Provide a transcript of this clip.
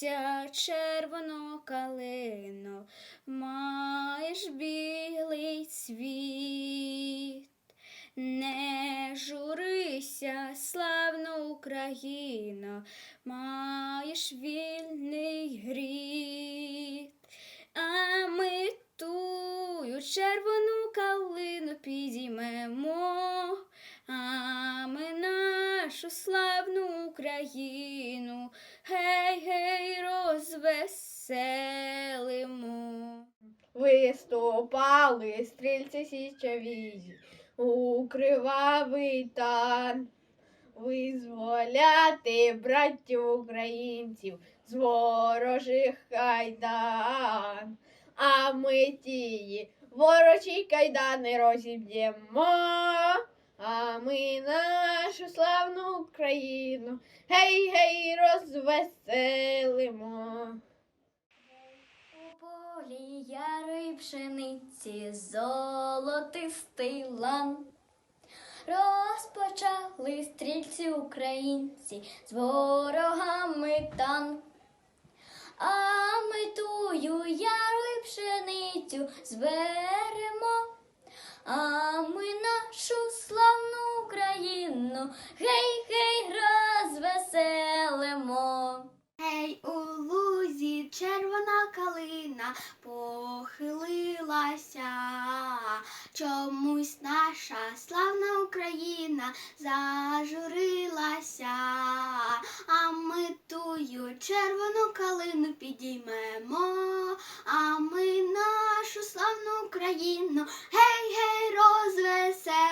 хилися, червоно калино, маєш білий світ. Не журися, славна Україно, маєш вільний гріт. А ми тую червону калину підіймемо, а ми нашу славну Україну, гей, гей, розвеселимо. Виступали стрільці січові у кривавий тан. Визволяти братів українців з ворожих кайдан. А ми тії ворочі кайдани розіб'ємо. А ми нашу славну Україну, гей, гей, розвеселимо. У полі ярої пшениці золотистий лан. Розпочали стрільці українці з ворогами тан. А ми тую яру пшеницю зберемо, а ми нашу гей, гей, розвеселимо. Гей, у лузі червона калина похилилася. Чомусь наша славна Україна зажурилася, а ми тую червону калину підіймемо, а ми нашу славну Україну, гей, гей, розвесемо.